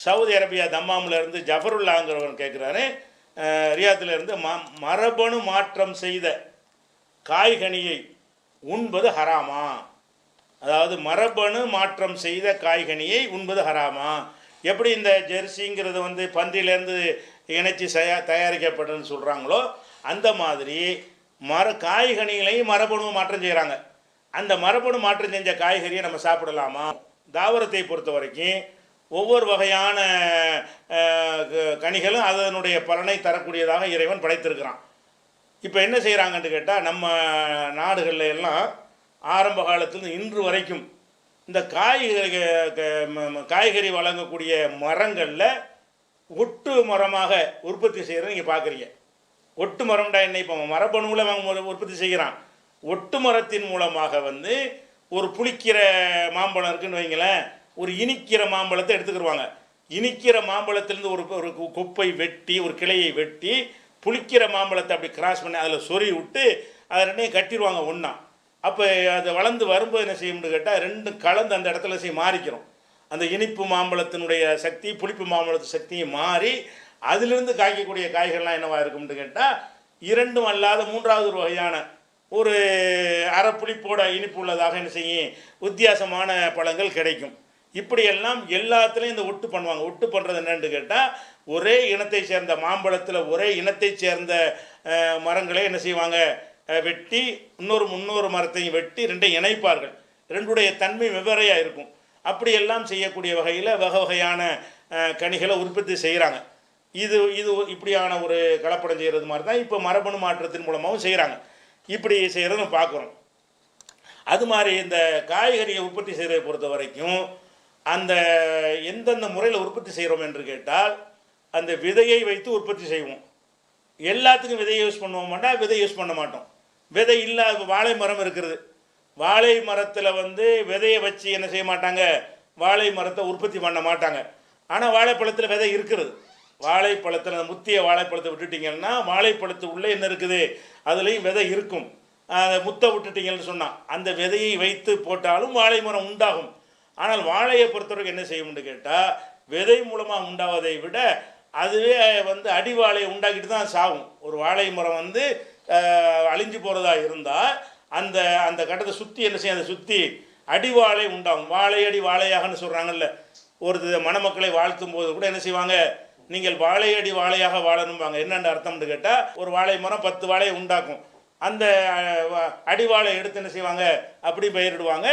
Saudi Arabia தம்மாமில் இருந்து ஜஃபருல்லாங்கிறவன் கேட்குறாரு ரியாத்தில் இருந்து ம மரபணு மாற்றம் செய்த காய்கனியை உண்பது ஹராமா. அதாவது மரபணு மாற்றம் செய்த காய்கனியை உண்பது ஹராமா. எப்படி இந்த ஜெர்சிங்கிறது வந்து பன்றியிலேருந்து இணைச்சி சயா தயாரிக்கப்பட்டதுன்னு சொல்கிறாங்களோ அந்த மாதிரி மர காய்கனிகளையும் மரபணு மாற்றம் செய்கிறாங்க அந்த மரபணு மாற்றம் செஞ்ச காய்கறியை நம்ம சாப்பிடலாமா? தாவரத்தை பொறுத்த வரைக்கும் ஒவ்வொரு வகையான க- கனிகளும் அதனுடைய பலனை தரக்கூடியதாக இறைவன் படைத்திருக்கிறான். இப்போ என்ன செய்கிறாங்கன்னு கேட்டால் நம்ம நாடுகளில் எல்லாம் ஆரம்ப காலத்தில் இன்று வரைக்கும் இந்த காய்கறி க- ம- காய்கறி வழங்கக்கூடிய மரங்களில் ஒட்டு மரமாக உற்பத்தி செய்கிறத நீங்கள் பார்க்குறீங்க ஒட்டு மரம்டா என்ன? இப்போ மரபணுவில் அவன் உற்பத்தி செய்கிறான். ஒட்டு மரத்தின் மூலமாக வந்து ஒரு புளிக்கிற மாம்பழம் இருக்குன்னு வைங்களேன். ஒரு இனிக்கிற மாம்பழத்தை எடுத்துக்கிடுவாங்க இனிக்கிற மாம்பழத்திலேருந்து ஒரு ஒரு கு- கொப்பை வெட்டி ஒரு கிளையை வெட்டி புளிக்கிற மாம்பழத்தை அப்படி கிராஸ் பண்ணி அதில் சொறி விட்டு அதை ரெண்டையும் கட்டிடுவாங்க ஒன்றா அப்போ அது வளர்ந்து வரும்போது என்ன செய்யும்னு கேட்டால் ரெண்டும் கலந்து அந்த இடத்துல செய்ய மாறிக்கிறோம். அந்த இனிப்பு மாம்பழத்தினுடைய சக்தி புளிப்பு மாம்பழத்து சக்தியும் மாறி அதிலிருந்து காய்க்கக்கூடிய காய்கள்லாம் என்னவாக இருக்கும்னு கேட்டால் இரண்டும் அல்லாத மூன்றாவது ஒரு வகையான ஒரு அரை புளிப்போட இனிப்பு உள்ளதாக என்ன செய்யும்? வித்தியாசமான பழங்கள் கிடைக்கும். இப்படியெல்லாம் எல்லாத்துலேயும் இந்த ஒட்டு பண்ணுவாங்க. ஒட்டு பண்ணுறது என்னன்னு கேட்டால் ஒரே இனத்தை சேர்ந்த மாம்பழத்தில் ஒரே இனத்தை சேர்ந்த மரங்களே மரங்களை என்ன செய்வாங்க? வெட்டி இன்னொரு முன்னொரு மரத்தையும் வெட்டி ரெண்டையும் இணைப்பார்கள். ரெண்டுடைய தன்மை வெவ்வேறையாக இருக்கும். அப்படியெல்லாம் செய்யக்கூடிய வகையில் வகை வகையான கனிகளை உற்பத்தி செய்கிறாங்க இது இது இப்படியான ஒரு கலப்படம் செய்கிறது மாதிரி தான் இப்போ மரபணு மாற்றத்தின் மூலமாகவும் செய்கிறாங்க இப்படி செய்கிறத நம்ம பார்க்குறோம். அது மாதிரி இந்த காய்கறியை உற்பத்தி செய்கிறதை பொறுத்த வரைக்கும் அந்த எந்தெந்த முறையில் உற்பத்தி செய்கிறோம் என்று கேட்டால் அந்த விதையை வைத்து உற்பத்தி செய்வோம். எல்லாத்துக்கும் விதையை யூஸ் பண்ணுவோம் விதை யூஸ் பண்ண மாட்டோம். விதை இல்லாத வாழை மரம் இருக்கிறது வாழை மரத்தில் வந்து விதையை வச்சு என்ன செய்ய மாட்டாங்க? வாழை மரத்தை உற்பத்தி பண்ண மாட்டாங்க. ஆனால் வாழைப்பழத்தில் விதை இருக்கிறது வாழைப்பழத்தில் அந்த முத்திய வாழைப்பழத்தை விட்டுட்டிங்கன்னா வாழைப்பழத்து உள்ளே என்ன இருக்குது? அதுலேயும் விதை இருக்கும். அதை முத்தை விட்டுட்டிங்கன்னு சொன்னால் அந்த விதையை வைத்து போட்டாலும் வாழை மரம் உண்டாகும். ஆனால் வாழையை பொறுத்தவரைக்கும் என்ன செய்யும்னு கேட்டால் விதை மூலமாக உண்டாவதை விட அதுவே வந்து அடி வாழையை உண்டாக்கிட்டு தான் சாகும். ஒரு வாழை மரம் வந்து அழிஞ்சு போகிறதா இருந்தால் அந்த அந்த கட்டத்தை சுற்றி என்ன செய்யும்? அதை சுற்றி அடி வாழை உண்டாகும். வாழையடி வாழையாகன்னு சொல்கிறாங்கல்ல ஒரு மணமக்களை வாழ்த்தும் போது கூட என்ன செய்வாங்க? நீங்கள் வாழையடி வாழையாக வாழணும்பாங்க. என்னென்ன அர்த்தம்னு கேட்டால் ஒரு வாழை மரம் பத்து வாழையை உண்டாக்கும். அந்த அஹ், வ- அடிவாழை எடுத்து என்ன செய்வாங்க? அப்படி பயிரிடுவாங்க.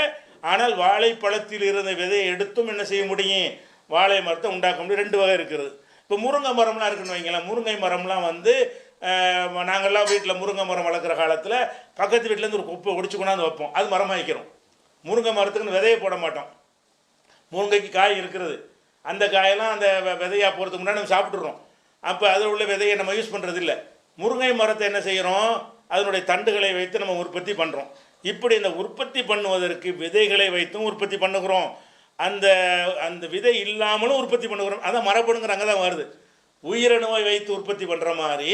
ஆனால் வாழைப்பழத்தில் இருந்த விதையை எடுத்தும் என்ன செய்ய முடியும்? வாழை மரத்தை உண்டாக்க முடியும். ரெண்டு வகை இருக்கிறது இப்போ முருங்கை மரம்லாம் இருக்குன்னு வைங்களேன். முருங்கை மரம்லாம் வந்து நாங்கள்லாம் வீட்டில் முருங்கை மரம் வளர்க்குற காலத்தில் பக்கத்து வீட்டிலேருந்து ஒரு குப்பை ஒடிச்சு கொண்டாந்து வைப்போம். அது மரமாக வைக்கிறோம். முருங்கை மரத்துக்குன்னு விதையை போட மாட்டோம். முருங்கைக்கு காய் இருக்கிறது. அந்த காயெல்லாம் அந்த விதையாக போகிறதுக்கு முன்னாடி நம்ம சாப்பிட்றோம் அப்போ அதில் உள்ள விதையை நம்ம யூஸ் பண்ணுறதில்ல முருங்கை மரத்தை என்ன செய்கிறோம் அதனுடைய தண்டுகளை வைத்து நம்ம உற்பத்தி பண்ணுறோம் இப்படி இந்த உற்பத்தி பண்ணுவதற்கு விதைகளை வைத்தும் உற்பத்தி பண்ணுகிறோம். அந்த அந்த விதை இல்லாமலும் உற்பத்தி பண்ணுகிறோம். அதான் மரபணுங்கிற அங்கே தான் வருது உயிரணுவை வைத்து உற்பத்தி பண்ணுற மாதிரி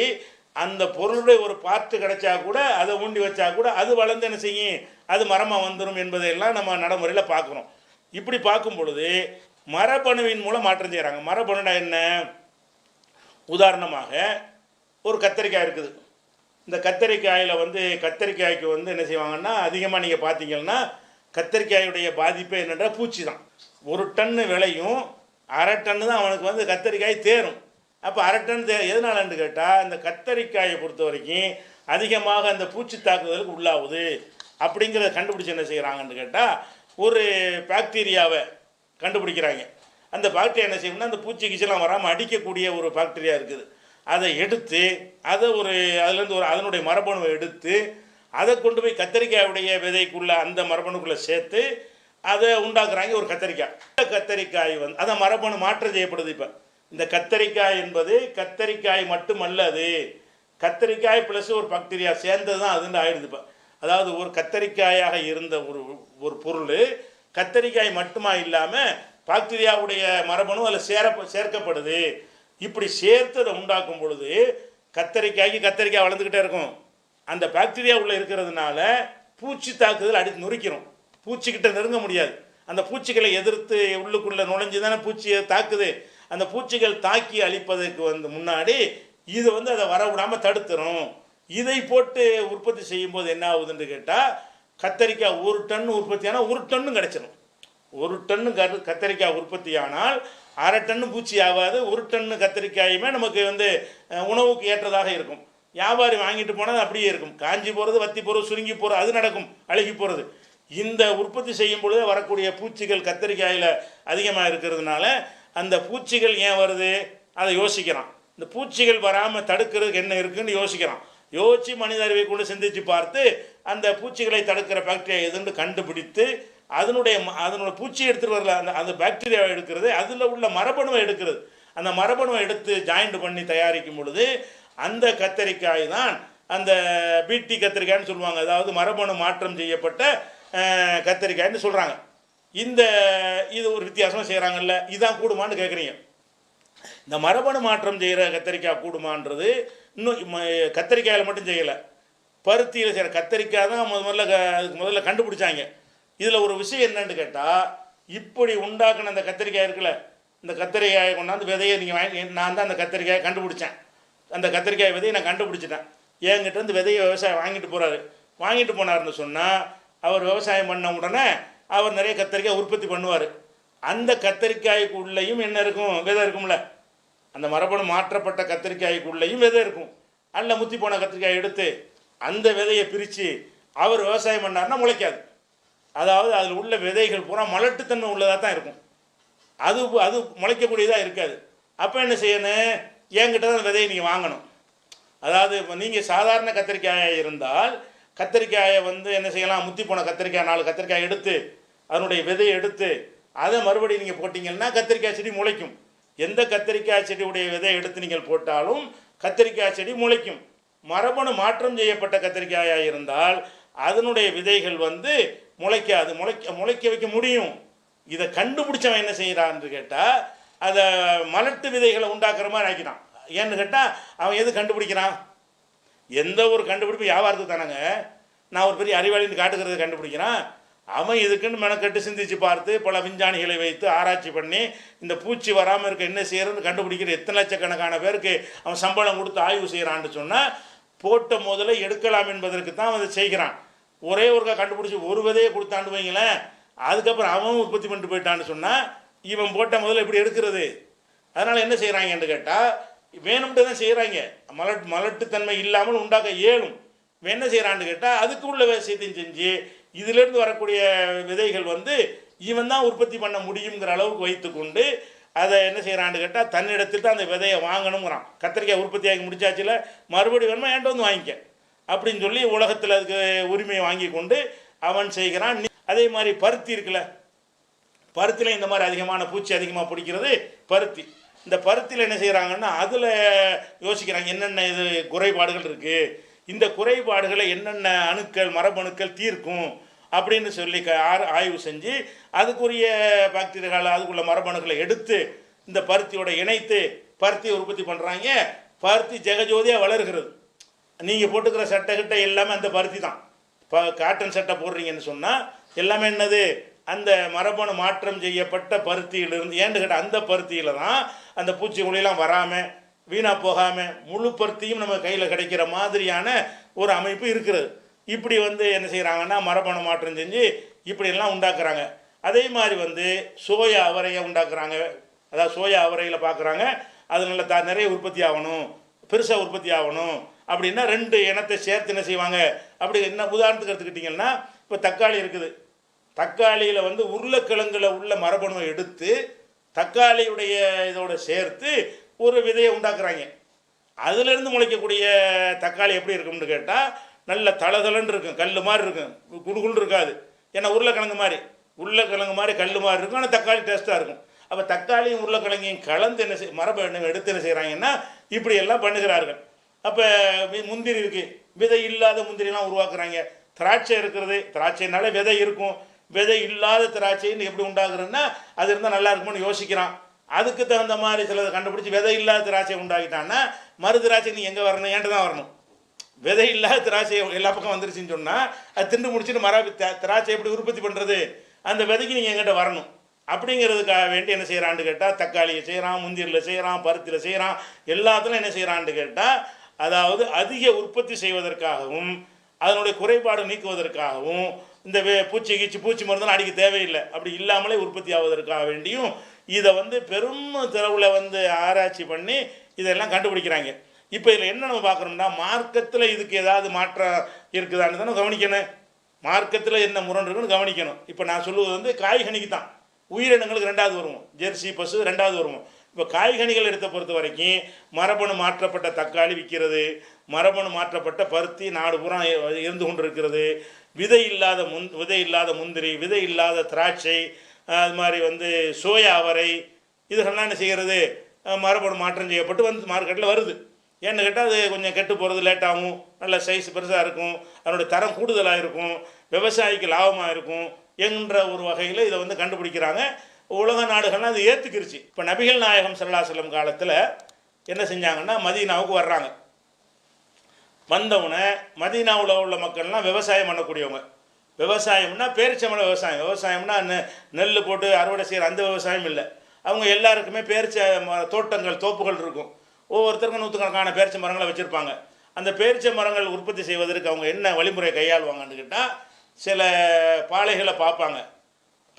அந்த பொருளுடைய ஒரு பாட்டு கிடைச்சா கூட அதை ஊண்டி வச்சா கூட அது வளர்ந்து என்ன செய்யும்? அது மரமாக வந்துடும் என்பதையெல்லாம் நம்ம நடைமுறையில் பார்க்குறோம். இப்படி பார்க்கும் பொழுது மரபணுவின் மூலம் மாற்றம் செய்கிறாங்க மரபணுனா என்ன? உதாரணமாக ஒரு கத்தரிக்காய் இருக்குது. இந்த கத்தரிக்காயில் வந்து கத்தரிக்காய்க்கு வந்து என்ன செய்வாங்கன்னா அதிகமாக நீங்கள் பார்த்தீங்கன்னா கத்தரிக்காயுடைய பாதிப்பே என்னென்னா பூச்சி தான் ஒரு டன்னு விளையும் அரை டன்னு தான் அவனுக்கு வந்து கத்தரிக்காய் தேரும். அப்போ அரை டன் தே எதனாலன்னு கேட்டால் இந்த கத்தரிக்காயை பொறுத்த வரைக்கும் அதிகமாக அந்த பூச்சி தாக்குதலுக்கு உள்ளாகுது. அப்படிங்கிறத கண்டுபிடிச்சி என்ன செய்கிறாங்கன்னு கேட்டால் ஒரு பாக்டீரியாவை கண்டுபிடிக்கிறாங்க. அந்த பாக்டீரியா என்ன செய்யணும்னா அந்த பூச்சி கீச்செல்லாம் வராமல் அடிக்கக்கூடிய ஒரு பாக்டீரியா இருக்குது. அதை எடுத்து அதை ஒரு அதுலேருந்து ஒரு அதனுடைய மரபணுவை எடுத்து அதை கொண்டு போய் கத்தரிக்காயுடைய விதைக்குள்ள அந்த மரபணுக்குள்ளே சேர்த்து அதை உண்டாக்குறாங்க ஒரு கத்தரிக்காய். இந்த கத்தரிக்காய் வந்து அதான் மரபணு மாற்றம் செய்யப்படுது இப்போ. இந்த கத்தரிக்காய் என்பது கத்தரிக்காய் மட்டுமல்ல அது கத்தரிக்காய் ப்ளஸ் ஒரு பாக்டீரியா சேர்ந்தது தான் அதுன்னு ஆயிடுது இப்போ. அதாவது ஒரு கத்தரிக்காயாக இருந்த ஒரு ஒரு பொருள் கத்தரிக்காய் மட்டுமா இல்லாமல் பாக்டீரியாவுடைய மரபணு அதில் சேர சேர்க்கப்படுது. இப்படி சேர்த்து அதை உண்டாக்கும் பொழுது கத்தரிக்காய்க்கு கத்தரிக்காய் வளர்ந்துக்கிட்டே இருக்கும். அந்த பாக்டீரியா உள்ளே இருக்கிறதுனால பூச்சி தாக்குதல் அடித்து நொறுக்கிறோம். பூச்சிக்கிட்ட நெருங்க முடியாது. அந்த பூச்சிகளை எதிர்த்து உள்ளுக்குள்ளே நுழைஞ்சு தானே பூச்சியை தாக்குது. அந்த பூச்சிகள் தாக்கி அழிப்பதற்கு வந்து முன்னாடி இது வந்து அதை வர விடாமல் தடுத்துரும். இதை போட்டு உற்பத்தி செய்யும்போது என்ன ஆகுதுன்னு கேட்டால் கத்தரிக்காய் ஒரு டன் உற்பத்தி ஆனால் ஒரு டன்னு கிடச்சிடும் ஒரு டன்னு கரு கத்தரிக்காய் உற்பத்தி ஆனால் அரை டன்னு பூச்சி ஆகாது ஒரு டன்னு கத்திரிக்காயுமே நமக்கு வந்து உணவுக்கு ஏற்றதாக இருக்கும். வியாபாரி வாங்கிட்டு போனால் அப்படியே இருக்கும். காஞ்சி போகிறது வத்தி போகிறது சுருங்கி போகிறது அது நடக்கும். அழுகி போகிறது இந்த உற்பத்தி செய்யும் பொழுது வரக்கூடிய பூச்சிகள் கத்திரிக்காயில் அதிகமாக இருக்கிறதுனால அந்த பூச்சிகள் ஏன் வருது? அதை யோசிக்கிறான். இந்த பூச்சிகள் வராமல் தடுக்கிறதுக்கு என்ன இருக்குன்னு யோசிக்கிறான். யோசித்து மனித அறிவை கொண்டு சிந்தித்து பார்த்து அந்த பூச்சிகளை தடுக்கிற பாக்டீரியா எதுன்னு கண்டுபிடித்து அதனுடைய ம- அதனுடைய பூச்சி எடுத்துகிட்டு வரல. அந்த அந்த பாக்டீரியாவை எடுக்கிறது அதில் உள்ள மரபணுவை எடுக்கிறது. அந்த மரபணுவை எடுத்து ஜாயிண்ட் பண்ணி தயாரிக்கும் பொழுது அந்த கத்தரிக்காய் தான் அந்த பீட்டி கத்திரிக்காய்னு சொல்லுவாங்க. அதாவது மரபணு மாற்றம் செய்யப்பட்ட கத்திரிக்காய்னு கத்தரிக்காய்னு சொல்கிறாங்க இந்த இது ஒரு வித்தியாசமாக செய்கிறாங்கல்ல இதுதான் கூடுமான்னு கேட்குறீங்க இந்த மரபணு மாற்றம் செய்கிற கத்தரிக்காய் கூடுமான்றது இன்னும் ம- கத்தரிக்காயில் மட்டும் செய்யலை. பருத்தியில் செய்கிற கத்தரிக்காய் தான் முத முதல்ல அதுக்கு முதல்ல கண்டுபிடிச்சாங்க. இதில் ஒரு விஷயம் என்னன்னு கேட்டால் இப்படி உண்டாக்குன அந்த கத்திரிக்காய் இருக்குல்ல இந்த கத்திரிக்காயை கொண்டாந்து விதையை நீங்கள் வாங்கி நான் தான் அந்த கத்திரிக்காயை கண்டுபிடிச்சேன். அந்த கத்திரிக்காய் விதையை நான் கண்டுபிடிச்சிட்டேன். என்கிட்ட இருந்து விதையை விவசாயம் வாங்கிட்டு போகிறாரு வாங்கிட்டு போனார்னு சொன்னால் அவர் விவசாயம் பண்ண உடனே அவர் நிறைய கத்திரிக்காய் உற்பத்தி பண்ணுவார். அந்த கத்திரிக்காய்க்குள்ளேயும் என்ன இருக்கும்? விதை இருக்கும்ல. அந்த மரபணு மாற்றப்பட்ட கத்திரிக்காய்க்குள்ளேயும் விதை இருக்கும். அல்ல முத்தி போன கத்திரிக்காய் எடுத்து அந்த விதையை பிரித்து அவர் விவசாயம் பண்ணார்னா முளைக்காது. அதாவது அதில் உள்ள விதைகள் பூரா மலட்டுத்தன்மை உள்ளதாக தான் இருக்கும். அது அது முளைக்கக்கூடியதாக இருக்காது. அப்போ என்ன செய்யணும்? என்கிட்ட தான் அந்த விதையை நீங்கள் வாங்கணும். அதாவது இப்போ நீங்கள் சாதாரண கத்திரிக்காயாக இருந்தால் கத்திரிக்காயை வந்து என்ன செய்யலாம்? முத்தி போன கத்திரிக்காய் நாலு கத்திரிக்காய் எடுத்து அதனுடைய விதையை எடுத்து அதை மறுபடியும் நீங்கள் போட்டிங்கன்னா கத்திரிக்காய் செடி முளைக்கும். எந்த கத்திரிக்காய் செடியுடைய விதையை எடுத்து நீங்கள் போட்டாலும் கத்திரிக்காய் செடி முளைக்கும். மரபணு மாற்றம் செய்யப்பட்ட கத்திரிக்காயாக இருந்தால் அதனுடைய விதைகள் வந்து முளைக்காது. முளைக்க முளைக்க வைக்க முடியும். இதை கண்டுபிடிச்சவன் என்ன செய்கிறான்னு கேட்டால் அதை மலட்டு விதைகளை உண்டாக்குற மாதிரி ஆக்கினான் ஏன்னு கேட்டால் அவன் எது கண்டுபிடிக்கிறான்? எந்த ஒரு கண்டுபிடிப்பு வியாபாரத்துக்கு தானங்க. நான் ஒரு பெரிய அறிவாளின்னு காட்டுக்கிறத கண்டுபிடிக்கிறான். அவன் இதுக்குன்னு மெனக்கட்டு சிந்திச்சு பார்த்து பல விஞ்ஞானிகளை வைத்து ஆராய்ச்சி பண்ணி இந்த பூச்சி வராமல் இருக்க என்ன செய்யறதுன்னு கண்டுபிடிக்கிற எத்தனை லட்சக்கணக்கான பேருக்கு அவன் சம்பளம் கொடுத்து ஆய்வு செய்கிறான்னு சொன்னால் போட்ட முதல்ல எடுக்கலாம் என்பதற்கு தான் அதை செய்கிறான். ஒரே ஒருக்கா கண்டுபிடிச்சி ஒரு விதையை கொடுத்தான்னு வைங்களேன் அதுக்கப்புறம் அவன் உற்பத்தி பண்ணிட்டு போயிட்டான்னு சொன்னால் இவன் போட்ட முதல்ல இப்படி எடுக்கிறது? அதனால் என்ன செய்கிறாங்கன்னு கேட்டால் வேணும்ட்டு தான் செய்கிறாங்க மலட் மலட்டுத்தன்மை இல்லாமல் உண்டாக்க இயலும். என்ன செய்கிறான்னு கேட்டால் அதுக்கு உள்ள விஷயத்தையும் செஞ்சு இதிலிருந்து வரக்கூடிய விதைகள் வந்து இவன் தான் உற்பத்தி பண்ண முடியுங்கிற அளவுக்கு வைத்துக்கொண்டு அதை என்ன செய்கிறான்னு கேட்டால் தன்னிடத்தில் தான் அந்த விதையை வாங்கணுங்கிறான். கத்திரிக்காய் உற்பத்தி ஆகி முடிச்சாச்சுல மறுபடியும் வேணுமா என்கிட்ட வந்து வாங்கிக்க? அப்படின்னு சொல்லி உலகத்தில் அதுக்கு உரிமையை வாங்கி கொண்டு அவன் செய்கிறான். அதே மாதிரி பருத்தி இருக்குல்ல பருத்தியில் இந்த மாதிரி அதிகமான பூச்சி அதிகமாக பிடிக்கிறது பருத்தி. இந்த பருத்தியில் என்ன செய்கிறாங்கன்னா அதில் யோசிக்கிறாங்க என்னென்ன இது குறைபாடுகள் இருக்குது இந்த குறைபாடுகளை என்னென்ன அணுக்கள் மரபணுக்கள் தீர்க்கும் அப்படின்னு சொல்லி க ஆய்வு செஞ்சு அதுக்குரிய பாக்டீரியாவில் அதுக்குள்ள மரபணுக்களை எடுத்து இந்த பருத்தியோட இணைத்து பருத்தியை உற்பத்தி பண்ணுறாங்க பருத்தி ஜெகஜோதியாக வளர்கிறது. நீங்கள் போட்டுக்கிற சட்டை கிட்ட எல்லாமே அந்த பருத்தி தான். இப்போ காட்டன் சட்டை போடுறீங்கன்னு சொன்னால் எல்லாமே என்னது? அந்த மரபணு மாற்றம் செய்யப்பட்ட பருத்தியிலிருந்து ஏன்னு கேட்டால் அந்த பருத்தியில் தான் அந்த பூச்சிக்கொல்லிலாம் வராமல் வீணாக போகாமல் முழு பருத்தியும் நம்ம கையில் கிடைக்கிற மாதிரியான ஒரு அமைப்பு இருக்கிறது. இப்படி வந்து என்ன செய்கிறாங்கன்னா மரபணு மாற்றம் செஞ்சு இப்படியெல்லாம் உண்டாக்குறாங்க. அதே மாதிரி வந்து சோயா அவரையை உண்டாக்குறாங்க. அதாவது சோயா அவரையில் பார்க்குறாங்க அது நல்ல த நிறைய உற்பத்தி ஆகணும். பெருசாக உற்பத்தி ஆகணும். அப்படின்னா ரெண்டு இனத்தை சேர்த்து என்ன செய்வாங்க? அப்படி என்ன உதாரணத்துக்கு எடுத்துக்கிட்டிங்கன்னா இப்போ தக்காளி இருக்குது. தக்காளியில் வந்து உருளைக்கிழங்குல உள்ள மரபணுவை எடுத்து தக்காளியுடைய இதோட சேர்த்து ஒரு விதையை உண்டாக்குறாங்க. அதுலேருந்து முளைக்கக்கூடிய தக்காளி எப்படி இருக்கும்னு கேட்டால் நல்ல தளதளன்னு இருக்கும். கல் மாதிரி இருக்கும். குடுகுண்டு இருக்காது. ஏன்னா உருளைக்கிழங்கு மாதிரி. உருளைக்கிழங்கு மாதிரி கல் மாதிரி இருக்கும். ஆனால் தக்காளி டேஸ்ட்டாக இருக்கும். அப்போ தக்காளியும் உருளைக்கிழங்கையும் கலந்து என்ன செய் மரபணு எடுத்து என்ன செய்கிறாங்கன்னா இப்படியெல்லாம் பண்ணுகிறார்கள். அப்போ முந்திரி இருக்குது விதை இல்லாத முந்திரிலாம் உருவாக்குறாங்க. திராட்சை இருக்கிறது. திராட்சைனால விதை இருக்கும். விதை இல்லாத திராட்சைன்னு எப்படி உண்டாகுறதுன்னா அது இருந்தால் நல்லா இருக்கும்னு யோசிக்கிறான். அதுக்கு தகுந்த மாதிரி சிலதை கண்டுபிடிச்சி விதை இல்லாத திராட்சை உண்டாகிட்டான்னா மறு திராட்சை நீ எங்கே வரணும்? ஏன்ட்டு தான் வரணும்? விதை இல்லாத திராட்சை எல்லா பக்கம் வந்துருச்சுன்னு சொன்னால் அது திண்டு முடிச்சுட்டு மர திராட்சை எப்படி உற்பத்தி பண்ணுறது அந்த விதைக்கு நீங்கள் எங்கிட்ட வரணும். அப்படிங்கிறதுக்காக வேண்டி என்ன செய்கிறான்னு கேட்டால் தக்காளியை செய்கிறான் முந்திரியில் செய்கிறான் பருத்தியில் செய்கிறான் எல்லாத்துலையும் என்ன செய்கிறான்னு கேட்டால் அதாவது அதிக உற்பத்தி செய்வதற்காகவும் அதனுடைய குறைபாடு நீக்குவதற்காகவும் இந்த வே பூச்சி கீச்சி பூச்சி மருந்தெல்லாம் அடிக்க தேவையில்லை. அப்படி இல்லாமலே உற்பத்தி ஆவதற்காக வேண்டியும் இதை வந்து பெரும் திறவில் வந்து ஆராய்ச்சி பண்ணி இதெல்லாம் கண்டுபிடிக்கிறாங்க. இப்போ இதில் என்ன நம்ம பார்க்குறோம்னா மார்க்கத்தில் இதுக்கு ஏதாவது மாற்றம் இருக்குதான்னு தானே கவனிக்கணும். மார்க்கத்தில் என்ன முரண் இருக்குன்னு கவனிக்கணும். இப்போ நான் சொல்லுவது வந்து காய்கனிக்கு தான். உயிரினங்களுக்கு ரெண்டாவது வருவோம். ஜெர்சி பசு ரெண்டாவது வருவோம். இப்போ காய்கனிகள் எடுத்த பொறுத்த வரைக்கும் மரபணு மாற்றப்பட்ட தக்காளி விற்கிறது மரபணு மாற்றப்பட்ட பருத்தி நாடு பூரா இருந்து கொண்டு இருக்கிறது விதை இல்லாத முந் விதை இல்லாத முந்திரி விதை இல்லாத திராட்சை அது மாதிரி வந்து சோயா அவரை இதுகள்லாம் என்ன செய்கிறது? மரபணு மாற்றம் செய்யப்பட்டு வந்து மார்க்கெட்டில் வருது. ஏன்னு கேட்டால் அது கொஞ்சம் கெட்டு போகிறது லேட்டாகும் நல்ல சைஸ் பெருசாக இருக்கும். அதனுடைய தரம் கூடுதலாக இருக்கும். விவசாயிக்கு லாபமாக இருக்கும் என்ற ஒரு வகையில் இதை வந்து கண்டுபிடிக்கிறாங்க. உலக நாடுகள்லாம் அது ஏற்றுக்கிருச்சு இப்போ நபிகள் நாயகம் சல்லாசலம் காலத்தில் என்ன செஞ்சாங்கன்னா மதீனாவுக்கு வர்றாங்க. வந்தவுடனே மதீனாவில் உள்ள மக்கள்லாம் விவசாயம் பண்ணக்கூடியவங்க. விவசாயம்னா பேரிச்சம்பளம் விவசாயம். விவசாயம்னா நெ- நெல் போட்டு அறுவடை செய்கிற அந்த விவசாயம் இல்லை. அவங்க எல்லாருக்குமே பேரிச்ச ம- தோட்டங்கள் தோப்புகள் இருக்கும். ஒவ்வொருத்தருக்கும் நூற்றுக்கணக்கான பேரிச்ச மரங்களை வச்சுருப்பாங்க. அந்த பேரிச்ச மரங்கள் உற்பத்தி செய்வதற்கு அவங்க என்ன வழிமுறை கையாளுவாங்கன்னு கேட்டால் சில பாலைகளை பார்ப்பாங்க.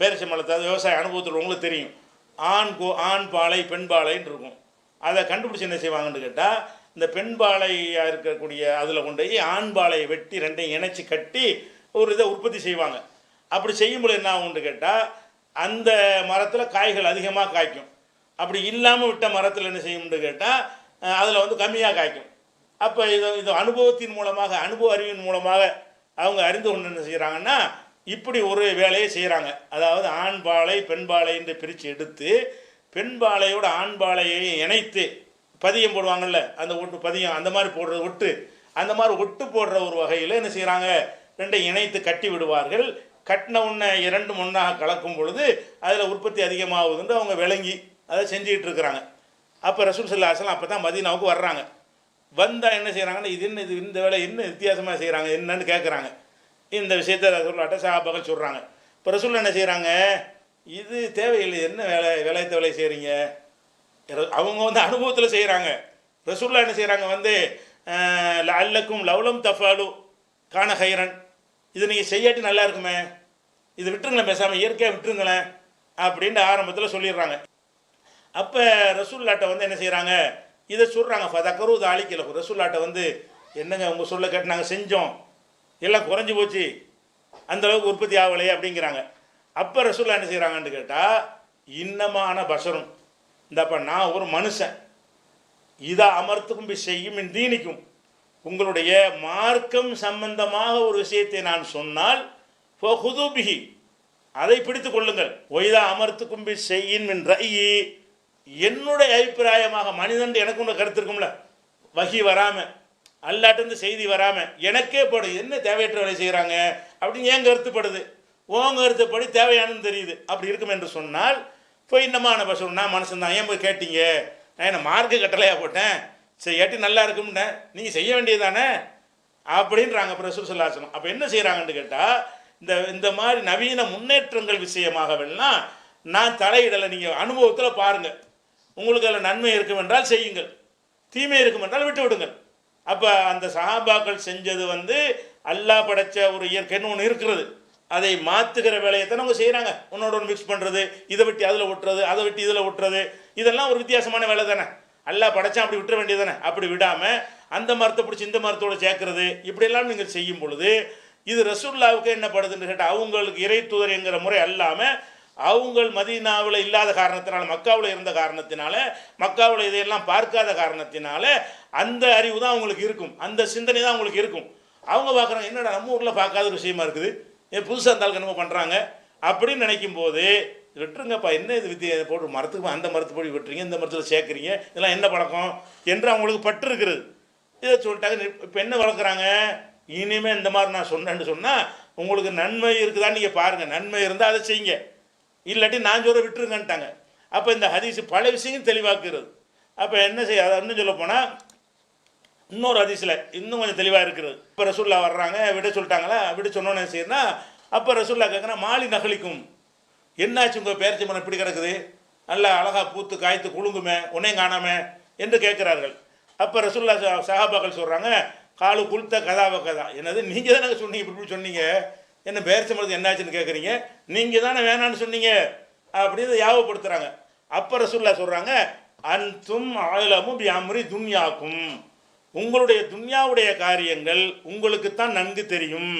பேரிச்ச மரத்தை அது விவசாய அனுபவத்தில் உங்களுக்கு தெரியும். ஆண் கோ ஆண் பாலை பெண் பாலைன்னு இருக்கும். அதை கண்டுபிடிச்சி என்ன செய்வாங்கன்னு கேட்டால் இந்த பெண் பாலையாக இருக்கக்கூடிய அதில் கொண்டு போய் ஆண் பாலையை வெட்டி ரெண்டையும் இணைச்சி கட்டி ஒரு இதை உற்பத்தி செய்வாங்க. அப்படி செய்யும்போது என்ன ஆகும்னு கேட்டால் அந்த மரத்தில் காய்கள் அதிகமாக காய்க்கும். அப்படி இல்லாமல் விட்ட மரத்தில் என்ன செய்யும்னு கேட்டால் அதில் வந்து கம்மியாக காய்க்கும். அப்போ இது இது அனுபவத்தின் மூலமாக அனுபவ அறிவின் மூலமாக அவங்க அறிந்து கொண்டு என்ன செய்கிறாங்கன்னா இப்படி ஒரு வேலையை செய்கிறாங்க அதாவது ஆண் பாலை பெண் பாலை என்று பிரித்து எடுத்து பெண் பாலையோட ஆண் பாலையை இணைத்து பதியம் போடுவாங்கல்ல அந்த ஒட்டு பதியம் அந்த மாதிரி போடுற ஒட்டு அந்த மாதிரி ஒட்டு போடுற ஒரு வகையில் என்ன செய்கிறாங்க ரெண்டை இணைத்து கட்டி விடுவார்கள். கட்டின உன்னை இரண்டும் ஒன்றாக கலக்கும் பொழுது அதில் உற்பத்தி அதிகமாகுதுன்னு அவங்க விளங்கி அதை செஞ்சுக்கிட்டு இருக்கிறாங்க. அப்போ ரசூல் சல்லாஹலாம் அப்போ தான் மதீனாவுக்கு வர்றாங்க. வந்தால் என்ன செய்கிறாங்கன்னா இது என்ன இது இந்த வேலை என்ன வித்தியாசமாக செய்கிறாங்க என்னன்னு கேட்குறாங்க இந்த விஷயத்தை ரசூல்லாட்ட சாபாக்கள் சொல்கிறாங்க இப்போ ரசூல் என்ன செய்கிறாங்க இது தேவையில்லை என்ன வேலை வேலையத்த வேலை செய்கிறீங்க அவங்க வந்து அனுபவத்தில் செய்கிறாங்க ரசூல்லா என்ன செய்கிறாங்க வந்து அல்லக்கும் லவ்லம் தஃபாலு கான ஹைரன் இது நீங்கள் செய்யாட்டி நல்லா இருக்குமே. இது விட்டுருங்களேன் பேசாமல் இயற்கையாக விட்டுருங்களேன் அப்படின்ட்டு ஆரம்பத்தில் சொல்லிடுறாங்க. அப்போ ரசூல்லாட்டை வந்து என்ன செய்கிறாங்க இதை சொல்கிறாங்க ஃபதக்கரு தாளிக்கல ரசூல்லாட்டை வந்து என்னங்க உங்கள் சொல்ல கேட்டு நாங்கள் செஞ்சோம்? எல்லாம் குறைஞ்சி போச்சு. அந்த அளவுக்கு உற்பத்தி ஆகலையே அப்படிங்கிறாங்க. அப்போ ரசூல்லா என்ன செய்கிறாங்கன்னு கேட்டால் இன்னமான பஷரும். இந்தப்பா நான் ஒரு மனுஷன். இதா அமர்த்துக்கும் செய்யும் என் தீனிக்கும். உங்களுடைய மார்க்கம் சம்பந்தமாக ஒரு விஷயத்தை நான் சொன்னால் பிஹி அதை பிடித்து கொள்ளுங்கள். ஒய்தா அமர்த்து கும்பி செய்யின் மின் ரயி. என்னுடைய அபிப்பிராயமாக மனிதன் எனக்கு ஒன்று கருத்து இருக்கும்ல. வகி வராமல் அல்லாட்டேருந்து செய்தி வராமல் எனக்கே படும் என்ன தேவையற்ற வேலை செய்கிறாங்க அப்படின்னு ஏன் கருத்துப்படுது? ஓங்க கருத்துப்படி தேவையானது தெரியுது. அப்படி இருக்கும் என்று சொன்னால் இப்போ இன்னமான பசு நான் மனுஷன் தான் ஏன் போய் கேட்டீங்க? நான் என்ன மார்க்கு கட்டளையாக போட்டேன்? சரி ஏட்டி நல்லா இருக்கும்னே. நீங்கள் செய்ய வேண்டியதானே அப்படின்றாங்க பிரசுர் சொல்லாசனம் அப்போ என்ன செய்கிறாங்கன்னு கேட்டால் இந்த இந்த மாதிரி நவீன முன்னேற்றங்கள் விஷயமாகவெல்லாம் நான் தலையிடலை. நீங்கள் அனுபவத்தில் பாருங்கள் உங்களுக்கு அதில் நன்மை இருக்கும் என்றால் செய்யுங்கள். தீமை இருக்கும் என்றால் விட்டு விடுங்கள் அப்போ அந்த சஹாபாக்கள் செஞ்சது வந்து அல்லாஹ் படைச்ச ஒரு இயற்கைன்னு ஒன்று இருக்கிறது. அதை மாற்றுகிற வேலையை தான் அவங்க செய்கிறாங்க ஒன்னோட ஒன்று மிக்ஸ் பண்ணுறது இதை வெட்டி அதில் விட்டுறது அதை வெட்டி இதில் விட்டுறது இதெல்லாம் ஒரு வித்தியாசமான வேலை தானே. அல்லா படைச்சா அப்படி விட்டுற வேண்டியது தானே. அப்படி விடாமல் அந்த மரத்தை பிடிச்சி இந்த மரத்தோடு சேர்க்கறது இப்படியெல்லாம் நீங்கள் செய்யும் பொழுது இது ரசூல்லாவுக்கு என்ன படுதுன்னு கேட்டால் அவங்களுக்கு இறை தூதர் என்கிற முறை அல்லாமல் அவங்கள் மதீனாவில் இல்லாத காரணத்தினால மக்காவில் இருந்த காரணத்தினால மக்காவில் இதையெல்லாம் பார்க்காத காரணத்தினால அந்த அறிவு தான் அவங்களுக்கு இருக்கும். அந்த சிந்தனை தான் அவங்களுக்கு இருக்கும். அவங்க பார்க்குறாங்க என்னடா நம்ம ஊரில் பார்க்காத ஒரு விஷயமா இருக்குது? ஏன் புதுசாக இருந்தாலும் என்னமோ பண்ணுறாங்க அப்படின்னு நினைக்கும் போது விட்டுருங்கப்பா என்ன இது வித்தியை போட்டு மரத்துக்கு அந்த மரத்து போய் விட்டுறீங்க இந்த மரத்தில் சேர்க்குறீங்க? இதெல்லாம் என்ன பழக்கம்? என்று அவங்களுக்கு பற்று இதை சொல்லிட்டாங்க இப்போ என்ன வளர்க்குறாங்க? இனிமேல் இந்த மாதிரி நான் சொன்னேன்னு சொன்னால் உங்களுக்கு நன்மை இருக்குதான்னு நீங்கள் பாருங்கள் நன்மை இருந்தால் அதை செய்யுங்க. இல்லாட்டி நான் சொல்ல விட்டுருங்கன்ட்டாங்க. அப்போ இந்த ஹதீஸ் பல விஷயங்கள் தெளிவாக்குறது அப்போ என்ன செய்ய அதை இன்னும் சொல்ல போனால் இன்னொரு ஹதீஸில் இன்னும் கொஞ்சம் தெளிவாக இருக்கிறது. இப்போ ரசூல்லா வர்றாங்க விட சொல்லிட்டாங்களா விட சொன்னோன்னு செய்யறா அப்போ ரசூல்லா கேட்குறா மாலி நகலிக்கும். என்னாச்சு உங்கள் பேரச்சி மரம் இப்படி கிடக்குது? நல்லா அழகாக பூத்து காய்த்து குலுங்குமே உன்னையும் காணாமே என்று கேட்குறார்கள் அப்போ ரசுல்லா சஹாபாக்கள் சொல்கிறாங்க காலு குளுத்த கதாவை கதா என்னது நீங்கள் தானே சொன்னீங்க இப்படி இப்படி சொன்னீங்க? என்ன பேரச்சி மரத்து என்னாச்சுன்னு கேட்குறீங்க நீங்கள் தானே வேணான்னு சொன்னீங்க. அப்படின்னு யாவப்படுத்துகிறாங்க அப்போ ரசூல்லா சொல்கிறாங்க அன்தும் ஆயுளமும் அம்ரி துன்யாக்கும். உங்களுடைய துன்யாவுடைய காரியங்கள் உங்களுக்கு தான் நன்கு தெரியும்.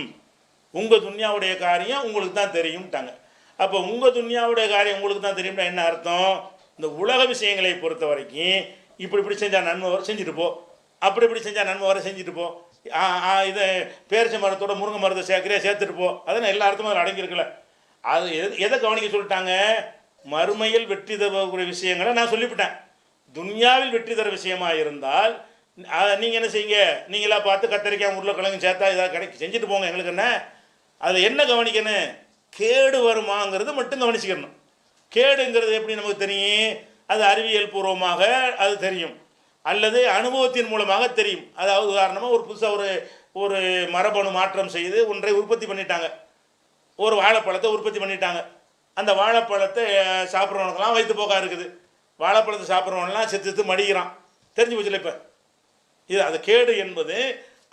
உங்கள் துன்யாவுடைய காரியம் உங்களுக்கு தான் தெரியும்ட்டாங்க. அப்போ உங்கள் துன்யாவுடைய காரியம் உங்களுக்கு தான் தெரியும்னா என்ன அர்த்தம்? இந்த உலக விஷயங்களை பொறுத்த வரைக்கும் இப்படி இப்படி செஞ்சால் நன்மை வர செஞ்சுட்டு போ. அப்படி இப்படி செஞ்சால் நன்மை வர செஞ்சுட்டு போ. இதை பேரிச்ச மரத்தோட முருங்கை மரத்தை சேர்க்கிறியா சேர்த்துட்டு போ. அதெல்லாம் எல்லா அர்த்தமும் அதில் அடங்கியிருக்குல்ல அது எது எதை கவனிக்க சொல்லிட்டாங்க? மறுமையில் வெற்றி தரக்கூடிய விஷயங்களை நான் சொல்லிவிட்டேன். துன்யாவில் வெற்றி தர விஷயமாக இருந்தால் நீங்கள் என்ன செய்யுங்க? நீங்களாக பார்த்து கத்தரிக்காய் உருளைக்கிழங்கு சேர்த்தா இதாக கிடைக்கு செஞ்சுட்டு போங்க. எங்களுக்கு என்ன? அதில் என்ன கவனிக்கணும்? கேடு வருமாங்கிறது மட்டும் கவனிச்சுக்கணும். கேடுங்கிறது எப்படி நமக்கு தெரியும்? அது அறிவியல் பூர்வமாக அது தெரியும். அல்லது அனுபவத்தின் மூலமாக தெரியும். அதாவது உதாரணமாக ஒரு புதுசாக ஒரு ஒரு மரபணு மாற்றம் செய்து ஒன்றை உற்பத்தி பண்ணிட்டாங்க. ஒரு வாழைப்பழத்தை உற்பத்தி பண்ணிட்டாங்க. அந்த வாழைப்பழத்தை சாப்பிட்றவனுக்கெல்லாம் வயிற்று போக்காக இருக்குது. வாழைப்பழத்தை சாப்பிட்றவனெல்லாம் செத்து செத்து மடிக்கிறான். தெரிஞ்சு போச்சுல இப்போ? இது அது கேடு என்பது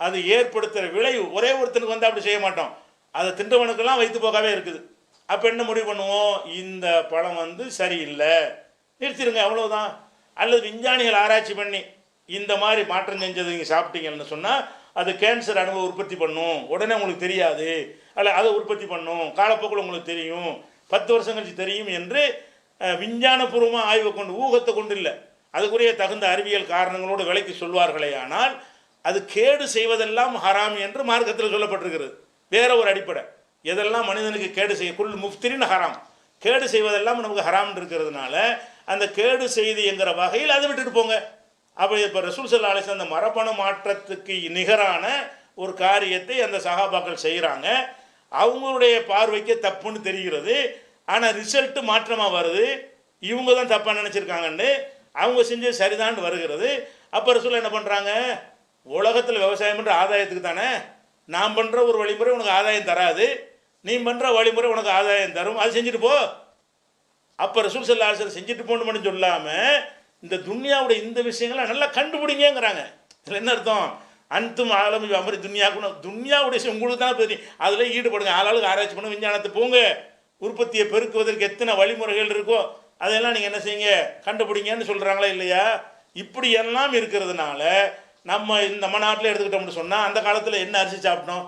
அது ஏற்படுத்துகிற விளைவு. ஒரே ஒருத்தனுக்கு வந்து அப்படி செய்ய மாட்டோம். அதை தின்றவனுக்கெல்லாம் வயிற்று போக்காவே இருக்குது. அப்போ என்ன முடிவு பண்ணுவோம்? இந்த பழம் வந்து சரியில்லை. நிறுத்திடுங்க அவ்வளோதான் அல்லது விஞ்ஞானிகள் ஆராய்ச்சி பண்ணி இந்த மாதிரி மாற்றம் செஞ்சது நீங்கள் சாப்பிட்டீங்கன்னு சொன்னால் அது கேன்சர் அணுவை உற்பத்தி பண்ணும். உடனே உங்களுக்கு தெரியாது. அல்ல அதை உற்பத்தி பண்ணும். காலப்போக்கில் உங்களுக்கு தெரியும். பத்து வருஷம் கழிச்சு தெரியும் என்று விஞ்ஞானபூர்வமாக ஆய்வை கொண்டு ஊகத்தை கொண்டு இல்லை. அதுக்குரிய தகுந்த அறிவியல் காரணங்களோடு விலைக்கு சொல்வார்களே ஆனால் அது கேடு செய்வதெல்லாம் ஹராம் என்று மார்க்கத்தில் சொல்லப்பட்டிருக்கிறது. வேற ஒரு அடிப்படை. எதெல்லாம் மனிதனுக்கு கேடு செய்ய குல் முஃப்திரின் ஹராம். கேடு செய்வதெல்லாம் நமக்கு ஹராம் இருக்கிறதுனால அந்த கேடு செய்தி என்கிற வகையில் அதை விட்டுட்டு போங்க. அப்போ இப்போ ரசூல் சல்லா அலிஸ் அந்த மரபணு மாற்றத்துக்கு நிகரான ஒரு காரியத்தை அந்த சகாபாக்கள் செய்கிறாங்க அவங்களுடைய பார்வைக்கு தப்புன்னு தெரிகிறது. ஆனால் ரிசல்ட்டு மாற்றமாக வருது. இவங்க தான் தப்பாக நினச்சிருக்காங்கன்னு அவங்க செஞ்சது சரிதான்னு வருகிறது. அப்போ ரசூல் என்ன பண்ணுறாங்க உலகத்தில் விவசாயம் பண்ணுற ஆதாயத்துக்கு தானே? நான் பண்ணுற ஒரு வழிமுறை உனக்கு ஆதாயம் தராது. நீ பண்ணுற வழிமுறை உனக்கு ஆதாயம் தரும். அது செஞ்சுட்டு போ. அப்போ ரசூல் சல்லா செஞ்சுட்டு போகணும்னு சொல்லாமல் இந்த துன்யாவுடைய இந்த விஷயங்களை நல்லா கண்டுபிடிங்கிறாங்க இதில் என்ன அர்த்தம்? அன்தும் ஆலம் அமரி துன்யாவுக்கு துன்யாவுடைய விஷயம் உங்களுக்கு தானே தெரியும். அதில் ஈடுபடுங்க. ஆளாளுக்கு ஆராய்ச்சி பண்ண விஞ்ஞானத்தை போங்க. உற்பத்தியை பெருக்குவதற்கு எத்தனை வழிமுறைகள் இருக்கோ அதெல்லாம் நீங்கள் என்ன செய்யுங்க? கண்டுபிடிங்கன்னு சொல்கிறாங்களா இல்லையா? இப்படி எல்லாம் இருக்கிறதுனால நம்ம இந்த நம்ம நாட்டில் எடுத்துக்கிட்டோம்னு சொன்னால் அந்த காலத்தில் என்ன அரிசி சாப்பிட்டோம்?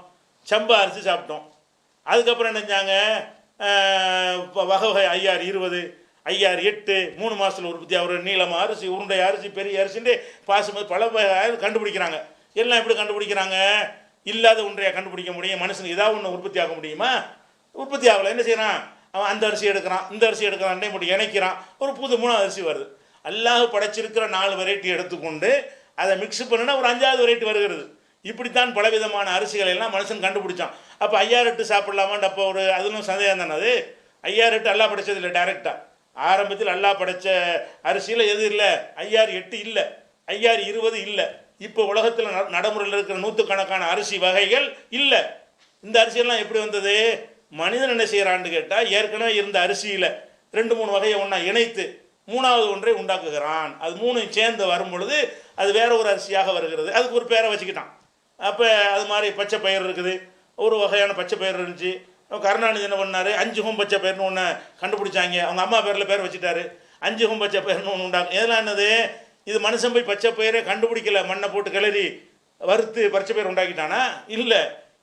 சம்பா அரிசி சாப்பிட்டோம். அதுக்கப்புறம் என்ன செஞ்சாங்க? வகை வகை ஐஆர் இருபது ஐஆர் எட்டு மூணு மாதத்தில் உற்பத்தி அவர் நீளம் அரிசி உருண்டை அரிசி பெரிய அரிசின்ட்டு பாசுமதி பல கண்டுபிடிக்கிறாங்க. எல்லாம் எப்படி கண்டுபிடிக்கிறாங்க? இல்லாத ஒன்றையை கண்டுபிடிக்க முடியும்? மனுஷனுக்கு ஏதாவது ஒன்று உற்பத்தி ஆக முடியுமா? உற்பத்தி ஆகலை. என்ன செய்கிறான் அவன் அந்த அரிசி எடுக்கிறான் இந்த அரிசி எடுக்கிறான் ரெண்டையும் போட்டு இணைக்கிறான். ஒரு புது மூணாவது அரிசி வருது. அல்லாஹ் படைச்சிருக்கிற நாலு வெரைட்டி எடுத்துக்கொண்டு அதை மிக்ஸ் பண்ணுனா ஒரு அஞ்சாவது வெரைட்டி வருகிறது. இப்படித்தான் பலவிதமான அரிசிகளை எல்லாம் மனுஷன் கண்டுபிடிச்சான். அப்போ ஐயாறு எட்டு சாப்பிடலாமான்னு அப்போ ஒரு அதுவும் சந்தேகம் தானே அது? ஐயாறு எட்டு அல்லா படைச்சது இல்லை டைரெக்டாக ஆரம்பத்தில் அல்லாஹ் படைச்ச அரிசியில் எது இல்லை? ஐயாறு எட்டு இல்லை. ஐயாறு இருபது இல்லை. இப்போ உலகத்தில் ந- நடைமுறையில் இருக்கிற நூற்றுக்கணக்கான அரிசி வகைகள் இல்லை. இந்த அரிசியெல்லாம் எப்படி வந்தது? மனிதன் என்ன செய்கிறான்னு கேட்டால் ஏற்கனவே இருந்த அரிசியில் ரெண்டு மூணு வகையை ஒன்றா இணைத்து மூணாவது ஒன்றை உண்டாக்குகிறான். அது மூணும் சேர்ந்து வரும் பொழுது அது வேற ஒரு அரிசியாக வருகிறது. அதுக்கு ஒரு பேரை வச்சுக்கிட்டான். அப்போ அது மாதிரி பச்சை பயிர் இருக்குது. ஒரு வகையான பச்சை பயிர் இருந்துச்சு. கருணாநிதி என்ன பண்ணார்? அஞ்சு ஹோம் பச்சை பயிர்னு ஒன்று கண்டுபிடிச்சாங்க. அவங்க அம்மா பேரில் பேர் வச்சுட்டாரு. அஞ்சுகம் பச்சை பயிர்னு ஒன்று உண்டாகும் இதெல்லாம் என்னது? இது மனுஷன் போய் பச்சை பயிரை கண்டுபிடிக்கல. மண்ணை போட்டு கிளறி வறுத்து பச்சை பயிர் உண்டாக்கிட்டானா? இல்லை.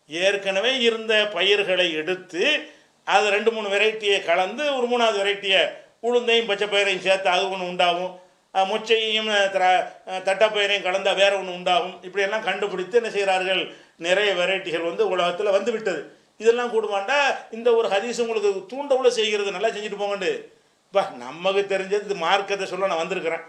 ஏற்கனவே இருந்த பயிர்களை எடுத்து அதை ரெண்டு மூணு வெரைட்டியை கலந்து ஒரு மூணாவது வெரைட்டியை உளுந்தையும் பச்சை பயிரையும் சேர்த்து அது ஒன்று உண்டாகும். மொச்சையும் த- தட்டைப்பயிரையும் கலந்தால் வேறு ஒன்று உண்டாகும். இப்படியெல்லாம் கண்டுபிடித்து என்ன செய்கிறார்கள்? நிறைய வெரைட்டிகள் வந்து உலகத்தில் வந்து விட்டது. இதெல்லாம் கூடுமாண்டா இந்த ஒரு ஹதீஸ் உங்களுக்கு தூண்டவுள்ள செய்கிறது நல்லா செஞ்சுட்டு போங்கண்டு. பா நமக்கு தெரிஞ்சது இது மார்க்கத்தை சொல்ல நான் வந்திருக்கிறேன்.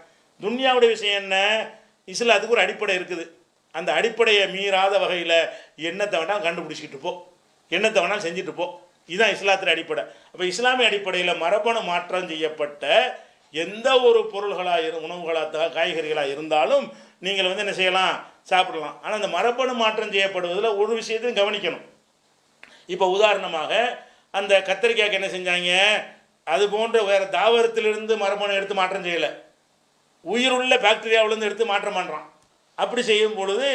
துன்யாவுடைய விஷயம் என்ன? இஸ்லாத்துக்கு ஒரு அடிப்படை இருக்குது. அந்த அடிப்படையை மீறாத வகையில் என்னத்தை வேணால் கண்டுபிடிச்சிக்கிட்டு போ. என்னத்தை வேணாலும் செஞ்சுட்டு போ. இதுதான் இஸ்லாத்தின் அடிப்படை. அப்போ இஸ்லாமிய அடிப்படையில் மரபணு மாற்றம் செய்யப்பட்ட எந்த ஒரு பொருள்களாக இரு உணவுகளாக காய்கறிகளாக இருந்தாலும் நீங்கள் வந்து என்ன செய்யலாம் சாப்பிடலாம். ஆனால் அந்த மரபணு மாற்றம் செய்யப்படுவதில் ஒரு விஷயத்தையும் கவனிக்கணும். இப்போ உதாரணமாக அந்த கத்திரிக்காய்க்கு என்ன செஞ்சாங்க? அது போன்ற வேறு தாவரத்திலிருந்து மரபணு எடுத்து மாற்றம் செய்யலை. உயிருள்ள பாக்டீரியாவிலேருந்து எடுத்து மாற்றம் பண்ணுறான் அப்படி செய்யும் பொழுது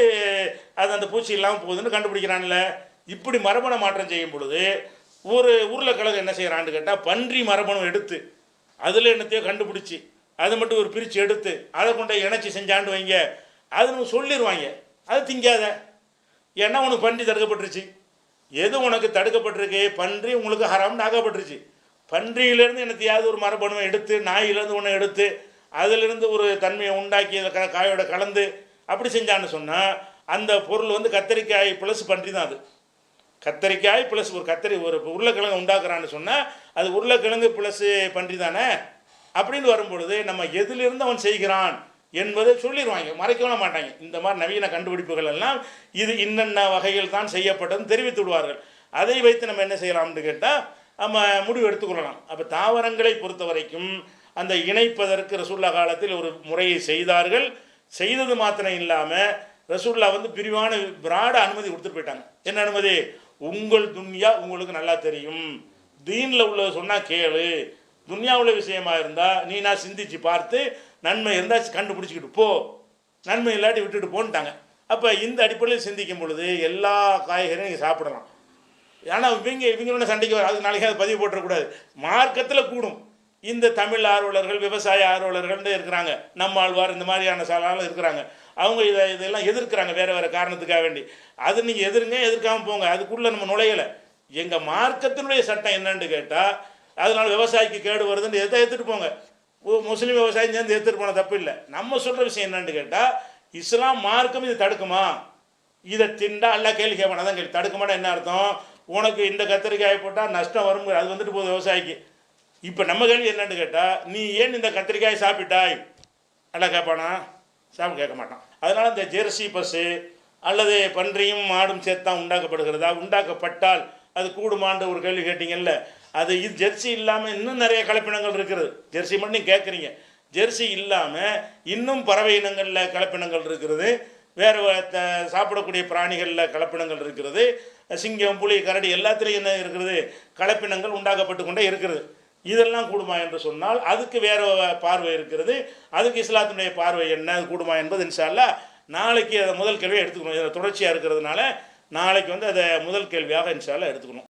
அது அந்த பூச்சி இல்லாமல் போகுதுன்னு கண்டுபிடிக்கிறான்ல. இப்படி மரபணு மாற்றம் செய்யும் பொழுது ஒரு உருளைக்கிழங்கு என்ன செய்கிறான்னு கேட்டால் பன்றி மரபணு எடுத்து அதில் என்னத்தையோ கண்டுபிடிச்சி அதை மட்டும் ஒரு பிரித்து எடுத்து அதை கொண்டு இணைச்சி செஞ்சாண்டு வைங்க. அது நம்ம சொல்லிடுவாங்க அது திங்காத. ஏன்னா உனக்கு பன்றி தடுக்கப்பட்டுருச்சு. எது உனக்கு தடுக்கப்பட்டிருக்கு? பன்றி உங்களுக்கு ஹராம்னு ஆக்கப்பட்டுருச்சு. பன்றியிலேருந்து என்னத்தையாவது ஒரு மரபணுவை எடுத்து நாயிலேருந்து ஒன்று எடுத்து அதிலிருந்து ஒரு தன்மையை உண்டாக்கி அதில் க காயோட கலந்து அப்படி செஞ்சான்னு சொன்னால் அந்த பொருள் வந்து கத்தரிக்காய் ப்ளஸ் பன்றி தான் அது. கத்தரிக்காய் ப்ளஸ் ஒரு கத்தரி ஒரு உருளைக்கிழங்கு உண்டாக்குறான்னு சொன்னால் அது உருளைக்கிழங்கு ப்ளஸ்ஸு பன்றி தானே? அப்படின்னு வரும்பொழுது நம்ம எதிலிருந்து அவன் செய்கிறான் என்பதை சொல்லிடுவாங்க மறைக்கவும் மாட்டாங்க. இந்த மாதிரி நவீன கண்டுபிடிப்புகள் எல்லாம் இது இன்னென்ன வகையில் தான் செய்யப்பட்டதுன்னு தெரிவித்து விடுவார்கள். அதை வைத்து நம்ம என்ன செய்யலாம்னு கேட்டால் நம்ம முடிவு எடுத்துக்கொள்ளலாம் அப்போ தாவரங்களை பொறுத்த வரைக்கும் அந்த இணைப்பதற்கு ரசுல்லா காலத்தில் ஒரு முறையை செய்தார்கள். செய்தது மாத்திரம் இல்லாமல் ரசுல்லா வந்து பிரிவான பிராட அனுமதி கொடுத்துட்டு போயிட்டாங்க. என்ன அனுமதி? உங்கள் துன்யா உங்களுக்கு நல்லா தெரியும். தீனில் உள்ளதை சொன்னால் கேளு. துன்யாவுள்ள விஷயமா இருந்தால் நீ நான் சிந்திச்சு பார்த்து நன்மை இருந்தால் கண்டுபிடிச்சிக்கிட்டு போ. நன்மை இல்லாட்டி விட்டுட்டு போன்ட்டாங்க. அப்போ இந்த அடிப்படையில் சிந்திக்கும் பொழுது எல்லா காய்கறியும் நீங்கள் சாப்பிடலாம். ஆனால் இவங்க இவங்களோட சண்டைக்கு வர அது நாளைக்கு அது பதிவு போட்டுறக்கூடாது. மார்க்கத்தில் கூடும். இந்த தமிழ் ஆர்வலர்கள் விவசாய ஆர்வலர்கள்னு இருக்கிறாங்க. நம்ம ஆழ்வார் இந்த மாதிரியான சாலாலும் இருக்கிறாங்க. அவங்க இதை இதெல்லாம் எதிர்க்கிறாங்க வேறு வேறு காரணத்துக்காக வேண்டி. அது நீங்கள் எதிருங்க எதிர்க்காமல் போங்க. அதுக்குள்ளே நம்ம நுழையலை. எங்கள் மார்க்கத்தினுடைய சட்டம் என்னன்னு கேட்டால் அதனால் விவசாயிக்கு கேடு வருதுன்னு எதை எடுத்துகிட்டு போங்க? ஓ, முஸ்லீம் விவசாயம் சேர்ந்து எடுத்துகிட்டு போன தப்பு இல்லை. நம்ம சொல்கிற விஷயம் என்னன்னு கேட்டால் இஸ்லாம் மார்க்கம் இது தடுக்குமா? இதை திண்டா எல்லாம் கேள்வி கேட்பான்? அதான் கேள்வி. தடுக்குமானா என்ன அர்த்தம்? உனக்கு இந்த கத்திரிக்காயை போட்டால் நஷ்டம் வரும் அது வந்துட்டு போகுது விவசாயிக்கு. இப்போ நம்ம கேள்வி என்னன்னு கேட்டால் நீ ஏன் இந்த கத்திரிக்காயை சாப்பிட்டாய்? நல்லா கேட்பானா? சாப்பிட கேட்க மாட்டான். அதனால் இந்த ஜெர்சி பஸ்ஸு அல்லது பன்றியும் மாடும் சேர்த்தான் உண்டாக்கப்படுகிறதா? உண்டாக்கப்பட்டால் அது கூடுமான்ற ஒரு கேள்வி கேட்டீங்கல்ல? அது இது ஜெர்சி இல்லாமல் இன்னும் நிறைய கலப்பினங்கள் இருக்கிறது ஜெர்சி மட்டும் கேட்குறீங்க ஜெர்சி இல்லாமல் இன்னும் பறவை இனங்களில் கலப்பினங்கள் இருக்கிறது வேறு த- சாப்பிடக்கூடிய பிராணிகளில் கலப்பினங்கள் இருக்கிறது சிங்கம் புலி கரடி எல்லாத்துலேயும் என்ன இருக்கிறது கலப்பினங்கள் உண்டாக்கப்பட்டு கொண்டே இருக்கிறது இதெல்லாம் கூடுமா என்று சொன்னால் அதுக்கு வேறு பார்வை இருக்கிறது. அதுக்கு இஸ்லாத்தினுடைய பார்வை என்ன? அது கூடுமா என்பது இன்ஷால்லா நாளைக்கு அதை முதல் கேள்வியை எடுத்துக்கணும். இதில் தொடர்ச்சியாக இருக்கிறதுனால நாளைக்கு வந்து அதை முதல் கேள்வியாக இன்ஷால்லா எடுத்துக்கணும்.